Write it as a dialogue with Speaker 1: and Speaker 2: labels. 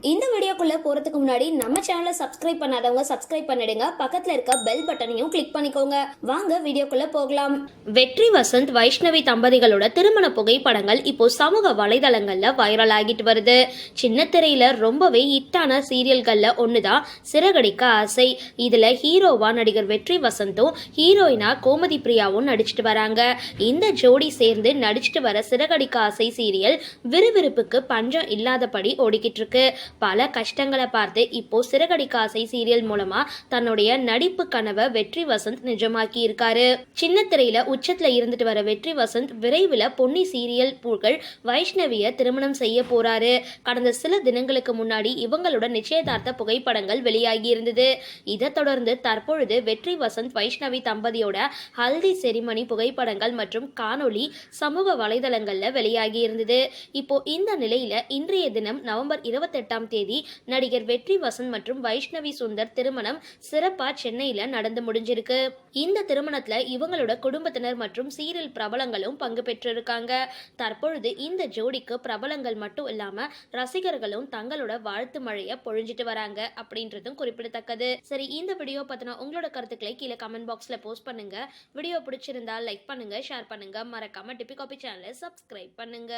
Speaker 1: இந்த வீடியோக்குள்ளே போறதுக்கு முன்னாடி நம்ம சேனலை சப்ஸ்கிரைப் பண்ணாதவங்க சப்ஸ்கிரைப் பண்ணிடுங்க. பக்கத்தில் இருக்க பெல் பட்டனையும் கிளிக் பண்ணிக்கோங்க. வாங்க வீடியோக்குள்ளே போகலாம். வெற்றி வசந்த் வைஷ்ணவி தம்பதிகளோட திருமண புகைப்படங்கள் இப்போ சமூக வலைதளங்களில் வைரல் ஆகிட்டு வருது. சின்ன திரையில் ரொம்பவே ஹிட்டான சீரியல்களில் ஒன்று தான் சிறகடிக்க ஆசை. இதில் ஹீரோவா நடிகர் வெற்றி வசந்தும் ஹீரோயினா கோமதி பிரியாவும் நடிச்சிட்டு வராங்க. இந்த ஜோடி சேர்ந்து நடிச்சிட்டு வர சிறகடிக்க ஆசை சீரியல் விறுவிறுப்புக்கு பஞ்சம் இல்லாதபடி ஓடிக்கிட்டு இருக்கு. பல கஷ்டங்களை பார்த்து இப்போ சிறகடிக்காசை சீரியல் மூலமா தன்னுடைய நடிப்பு கனவை வெற்றி வசந்த் நிஜமாக்கி இருக்காரு சின்ன திரையில உச்சத்துல இருந்துட்டு வர வெற்றி வசந்த் விரைவில் பொன்னி சீரியல் புகழ் வைஷ்ணவிய திருமணம் செய்ய போறாரு. கடந்த சில தினங்களுக்கு முன்னாடி இவங்களோட நிச்சயதார்த்த புகைப்படங்கள் வெளியாகி இருந்தது. இதை தொடர்ந்து தற்பொழுது வெற்றி வசந்த் வைஷ்ணவி தம்பதியோட ஹல்தி செரிமனி புகைப்படங்கள் மற்றும் காணொளி சமூக வலைதளங்கள்ல வெளியாகி இருந்தது. இப்போ இந்த நிலையில இன்றைய தினம் நவம்பர் இருபத்தெட்டாம் தேதி நடிகர் வெற்றி வசந்த் மற்றும் வைஷ்ணவி சுந்தர் திருமணம் சிறப்பா சென்னையில நடந்து முடிஞ்சிருக்கு. இந்த திருமணத்துல இவங்களோட குடும்பத்தினர் மற்றும் சீரியல் பிரபலங்களும் பங்கு பெற்றிருக்காங்க. தற்பொழுது இந்த ஜோடிக்கு பிரபலங்கள் மட்டும் இல்லாம ரசிகர்களும் தங்களோட வாழ்த்து மழைய பொழிஞ்சிட்டு வராங்க அப்படின்றதும் குறிப்பிடத்தக்கது. சரி இந்த வீடியோ பத்தின உங்களோட கருத்துக்களை கீழே கமெண்ட் பாக்ஸ்ல போஸ்ட் பண்ணுங்க. வீடியோ பிடிச்சிருந்தா லைக் பண்ணுங்க ஷேர் பண்ணுங்க. மறக்காம டிபி காபி சேனலை சப்ஸ்கிரைப் பண்ணுங்க.